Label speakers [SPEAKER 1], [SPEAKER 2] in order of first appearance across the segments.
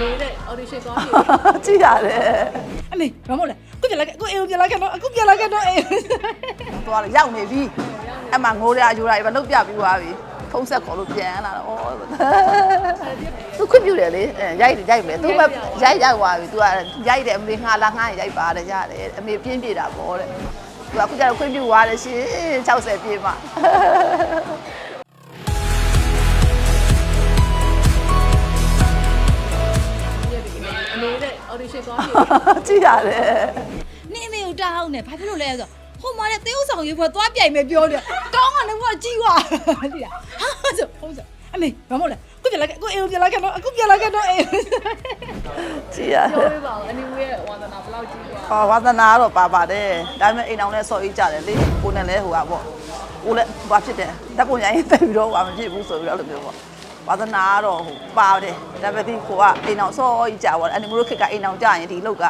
[SPEAKER 1] မေတဲ့ audition သွားပြီ
[SPEAKER 2] ကြည့်ရတယ်
[SPEAKER 3] အမေဘာမို့လဲအခုပြလိုက်အခုအေးပြလိုက်ကတော့အခုပြလိုက်ကတော့အေး
[SPEAKER 2] သွားတယ်ရောက်နေပြီအဲ့မှာငိုရအယူရပဲလုတ်ပြပြီးသွားပြီဖုံးဆက်ခေါ်လို့ပြန်လာတော့ဩသူခွင့်ပြုတယ်လေအဲရိုက်တယ်ရိုက်မယ်သူမရိုက်ရောက်သွားပြီ तू ကရိုက်တယ်အမေငှာလာငှားရင်ရိုက်ပါတယ်ရတယ်အမေပြင်းပြေတာပေါ့တဲ့ तू ကအခုကျတော့ခွင့်ပြုသွားတယ်ရှင်60ပြေးမှ
[SPEAKER 1] သွားပြီ
[SPEAKER 2] ကြည့်ရတယ်
[SPEAKER 3] နင်းအမေကိုတားအောင်နေဘာဖြစ်လို့လဲဆိုဟိုမှာတဲ့သေဥဆောင်ရေးဖွဲ့သွားပြိုင်မယ်ပြောတယ်ကောင်းကနေဘုရားကြီးွာသိလားဟာဆိုဟုတ်ဆိုအမေဘာမို့လဲအခုပြလိုက်အခုအေးပြလိုက်ကတော့အခုပြလိုက်ကတော့အေး
[SPEAKER 2] ကြည့်ရတ
[SPEAKER 1] ပြော
[SPEAKER 2] ယ်
[SPEAKER 1] ပြပါဦးအနီဝေးရဲ့ဝါသနာဘယ်လောက်ကြီးသွား
[SPEAKER 2] ဟောဝါသနာကတော့ပါပါတယ်ဒါပေမဲ့အိမ်အောင်လဲဆော်အေးကြတယ်လေကိုနဲ့လဲဟိုကပေါ့ကိုလည်းဘာဖြစ်တယ်ဓာတ်ပုံရိုင်းတက်ပြီးတော့ဘာမဖြစ်ဘူးဆိုပြီးတော့အဲ့လိုမျိုးပေါ့ ဝါသနာကတော့ဟိုပါတယ်ဒါပေမဲ့ဒီကိုကအိမ်အောင်ဆော်အေးကြပါတော့အဲ့ဒီမျိုးခက်ကအိမ်အောင်ကြရင်ဒီလောက်က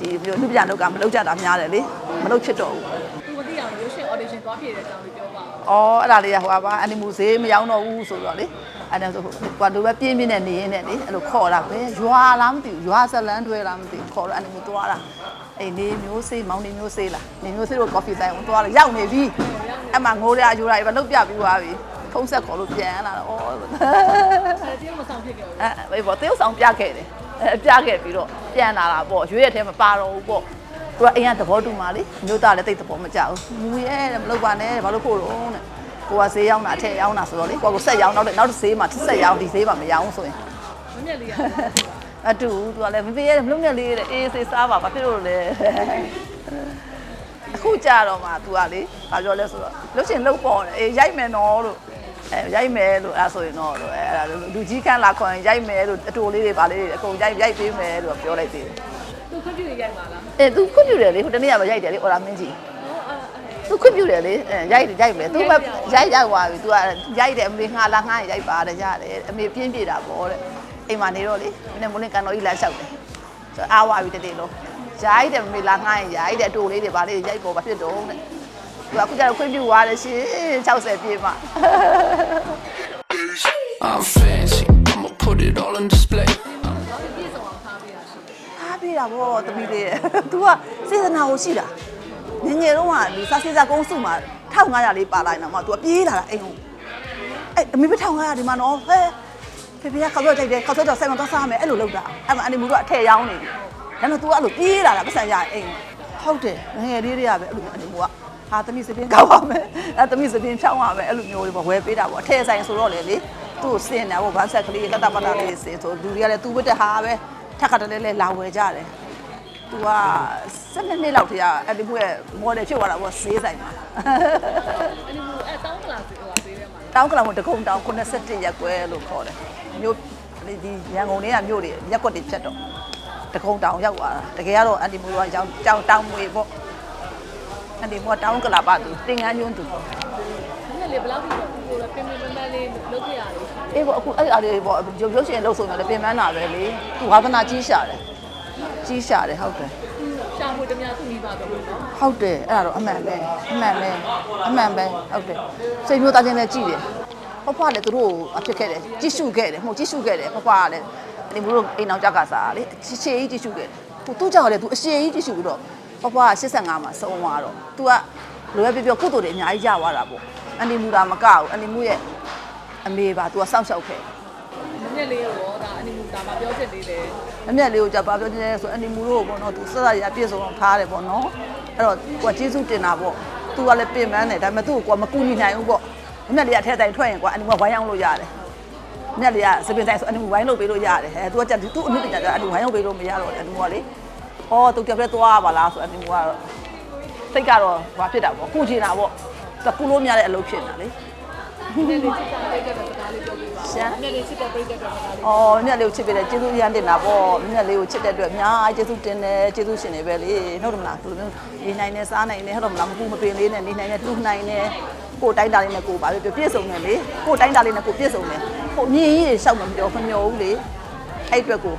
[SPEAKER 2] ဒီမျိုးလူပြန်လောက်ကမလောက်ကြတာများတယ်လေမလောက်ဖြစ်တော့ဘူး
[SPEAKER 1] သူမသိအောင်ရုပ်ရှင် audition သွားပြီတဲ့အကြောင်းလေးပြောပါဦး။
[SPEAKER 2] အော်အဲ့ဒါလေးကဟိုပါအနီမူဈေးမရောက်တော့ဘူးဆိုတော့လေအဲ့ဒါဆိုကွာလိုပဲပြင်းပြင်းနဲ့နေရင်းနဲ့လေအဲ့လိုခေါ်တာပဲရွာလားမသိဘူးရွာဇလန်းတွဲလားမသိဘူးခေါ်တော့အနီမူသွားတာအေးနေမျိုးစေးမောင်နေမျိုးစေးလားနေမျိုးစေးတို့ကော်ဖီဆိုင်ကိုသွားတော့ရောက်နေပြီအဲ့မှာငိုရအယူရပဲလုတ်ပြပြီးသွားပြီ ဖုံးဆက်ခေါ်လို့ပြန်လာတော့အော်
[SPEAKER 1] အဲတယောက်မဆောင်ဖြစ်ခဲ့ဘူး
[SPEAKER 2] အဲ့ဘောတေးဥဆောင်ပြခဲ့တယ်အဲပြခဲ့ပြီးတော့ပြန်လာတာပေါ့ရွေးရတဲ့မပါတော့ဘူးပေါ့သူကအိမ်ကသဘောတူမှလေမျိုးသားလည်းတိတ်သဘောမကျဘူးမူရဲတဲ့မလုပ်ပါနဲ့ဘာလို့ဖို့တော့တဲ့ကိုကဈေးရောက်တာအထက်ရောက်တာဆိုတော့လေကိုကဆက်ရောက်နောက်တဲ့နောက်တစ်ဈေးမှာဆက်ရောက်ဒီဈေးမှာမရောက်ဆိုရင်
[SPEAKER 1] မမြက်လေးရ
[SPEAKER 2] အတူသူကလည်းမသေးရဲမလုံးနဲ့လေးတဲ့အေးစေးစားပါဘာဖြစ်လို့လဲအခုကြတော့မှ तू ကလေဘာပြောလဲဆိုတော့လှုပ်ရှင်လှုပ်ပေါ်တယ်အေးရိုက်မယ်နော်လို့ အဲရိုက်မယ်လို့အဲ့ဒါဆိုရင်တော့လို့အဲအဲ့ဒါလူကြီးခန့်လာခွန်ရိုက်မယ်လို့အတူလေးတွေပါလေးတွေအကုန်ရိုက်ရိုက်ပေးမယ်လို့ပြောလိုက်သေးတယ်
[SPEAKER 1] သူခွင့်ပြုရိုက်ပါလား
[SPEAKER 2] အဲသူခွင့်ပြုတယ်လေဟိုတနေ့ကပဲရိုက်တယ်လေအော်ရာမင်းကြီး
[SPEAKER 1] ဟောအဲ
[SPEAKER 2] သူခွင့်ပြုတယ်လေအဲရိုက်တယ်ရိုက်မယ်သူပဲရိုက်ရောက်သွားပြီ तू ကရိုက်တယ်အမေငှာလာငှားရင်ရိုက်ပါတယ်ရတယ်အမေပြင်းပြေတာပေါ့တဲ့အိမ်မှာနေတော့လေမနေ့မနေ့ကန်တော်ကြီးလာလျှောက်တယ်ဆိုအားဝါပြီတနေ့လုံးရိုက်တယ်အမေလာငှားရင်ရိုက်တယ်အတူလေးတွေပါလေးရိုက်ပေါ်ပါဖြစ်တော့တဲ့သူက အခုကျတော့ခွင့်ပြုသွားတယ်ရှင်60ပြေးမှ
[SPEAKER 4] I'm fancy, I'ma put it all on display.
[SPEAKER 1] ပြည့်စုံအောင်ထားပေးရရှိတယ်
[SPEAKER 2] အားပြေးတာပေါ့တမီးလေး तू ကစေတနာကိုရှိတာငယ်ငယ်တော့ကဒီစာစေစာကုန်းစုမှာ1500လေးပါလိုက်တော့မှ तू ကပြေးလာတာအိမ်ကိုအဲ့အမေပဲ1500ဒီမှာနော်ဟဲဖေဖေကခောက်တော့ကြိုက်တယ်ခောက်တော့ဆိုင်မှာသွားစားမယ်အဲ့လိုလုပ်တာအဲ့မှာအနေမူတော့အထက်ရောင်းနေပြီဒါနဲ့ तू ကအဲ့လိုပြေးလာတာပတ်စံရအိမ်ဟုတ်တယ်ငယ်ငယ်လေးတွေကပဲအဲ့လိုအနေမူက ဟာသမီးစပင်းကောက်ပါမယ်အဲ့သမီးစပင်းဖြောင်းရမယ်အဲ့လိုမျိုးတွေပေါ့ဝယ်ပေးတာပေါ့အထက်ဆိုင်ဆိုတော့လေလေသူ့ကိုစင်တယ်ပေါ့ဗန်းဆက်ကလေးတတပတာလေးစင်ဆိုလူတွေကလည်းသူ့ဝတ်တဲ့ဟာပဲထက်ခါတလဲလဲလာဝယ်ကြတယ်သူက12နှစ်လောက်တည်းကအဲ့ဒီဘွဲမော်ဒယ်ဖြစ်သွားတာပေါ့ဈေးဆိုင်မှာ
[SPEAKER 1] အနီမူအဲတောင်းကလာစီဟိုပါပေးရမှာ
[SPEAKER 2] တောင်းကလာမတကုံတောင်း87ရက်ကွဲလို့ခေါ်တယ်မြို့ဒီရန်ကုန်တွေကမြို့တွေရက်ကွက်တွေဖြတ်တော့တကုံတောင်ရောက်သွားတာတကယ်ကတော့အန်တီမိုးကရောင်းတောင်းတောင်းမွေပေါ့ အန်တီမိုးကတောင်းကလာပါသူတင်ငန်းညွန်းသူပေါ့
[SPEAKER 1] မမြက်လေးဘယ်လောက်ထိတော့ကိုယ်လည်းပင်ပင်ပန်းပန်းလေးလုပ်ခဲ့ရတယ်
[SPEAKER 2] အေးပေါ့အခုအဲ့အားတွေပေါ့ရုပ်ရုပ်ရှင်လို့ဆိုရင်လည်းပြင်ပန်းတာပဲလေသူဝါသနာကြီးရှာတယ်ကြီးရှာတယ်ဟုတ်တယ်
[SPEAKER 1] ရှာဖွေတများသူ့မိပါတော့လို့နော်
[SPEAKER 2] ဟုတ်တယ်အဲ့ဒါတော့အမှန်ပဲအမှန်ပဲအမှန်ပဲဟုတ်တယ်စိတ်မျိုးသားချင်းလည်းကြည့်တယ်ဖဖလည်းသူတို့အဖြစ်ခဲ့တယ်ကြည့်ရှုခဲ့တယ်မဟုတ်ကြည့်ရှုခဲ့တယ်ဖဖကလည်းဒီမျိုးတို့အိမ်အောင်ကြကစားလေချေချေကြီးကြည့်ရှုခဲ့တယ်ဟိုသူ့ကြောင့်လည်းသူအရှည်ကြီးကြည့်ရှုပြီးတော့ ဖဖက85မှာဆုံးသွားတော့ तू ကလိုရပြပြကုသိုလ်တွေအများကြီးရသွားတာပေါ့အန်ဒီမူတာမကဘူးအန်ဒီမူရဲ့အမေပါ तू ကစောင့်ရှောက်ခဲ့
[SPEAKER 1] မမြက်လေးရောဒါအနီမူဒါမှပြောချင်သေးတယ်
[SPEAKER 2] အမျက်လေးကိုကြပါပြောချင်တယ်ဆိုအန်ဒီမူတို့ပေါ့နော်သူဆက်ဆက်ရပြည့်စုံအောင်ထားတယ်ပေါ့နော်အဲ့တော့ကိုကကျေးဇူးတင်တာပေါ့သူကလည်းပြင်ပန်းတယ်ဒါပေမဲ့သူ့ကိုကမကူညီနိုင်ဘူးပေါ့အမျက်လေးကထဲတိုင်းထွက်ရင်ကွာအန်ဒီမူကဝိုင်းအောင်လို့ရတယ်အမျက်လေးကစပင်တိုင်းဆိုအန်ဒီမူဝိုင်းလို့ပေးလို့ရတယ်ဟဲ့သူကကြသူ့အမှုတင်ကြအန်ဒီဝိုင်းအောင်ပေးလို့မရတော့အန်ဒီမူကလေ ဟောသူကြက်ပြဲသွားပါလားဆိုအန်ဒီမူကတော့စိတ်ကတော့ဘာဖြစ်တာပေါ့ကုချင်တာပေါ့သူကူလို့မရတဲ့အလုပ်ဖြစ်နေတာလေ
[SPEAKER 1] မမြက်လေးချစ်တာပြည့်တဲ့စကားလေးပြောပြပါ
[SPEAKER 2] ရှမ်း
[SPEAKER 1] မမြက်လေးချစ်တဲ့ပြည့်တဲ့စကားလေး။
[SPEAKER 2] အော်မြတ်လေးကိုချစ်ပေးတယ်ကျေးဇူးအရမ်းတင်တာပေါ့။မြတ်လေးကိုချစ်တဲ့အတွက်အများကြီးကျေးဇူးတင်တယ်ကျေးဇူးရှင်တွေပဲလေ။ဟုတ်တယ်မလား။ဒီလိုမျိုးနေနိုင်နေစားနိုင်နေဟုတ်တယ်မလား။မပူမပင်လေးနဲ့နေနိုင်နေတူနိုင်နေကိုယ်တိုင်းတာလေးနဲ့ကိုယ်ပါပဲပြည့်စုံတယ်လေ။ကိုယ်တိုင်းတာလေးနဲ့ကိုယ်ပြည့်စုံတယ်။ဟိုမြင်ကြီးတွေရှောက်မပြောမမျောဘူးလေ။အဲ့အတွက်ကို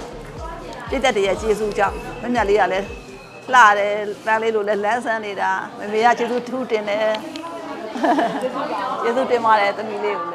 [SPEAKER 2] ပြည့်တဲ့တည်းရဲ့ကျေးဇူးကြောင့်မြတ်မြတ်လေးကလည်းလှတယ်တန်းလေးလိုလည်းလန်းဆန်းနေတာမမေကကျေးဇူးထူးတင်တယ်ကျေးဇူးတင်ပါတယ်သမီးလေးကိုလည်း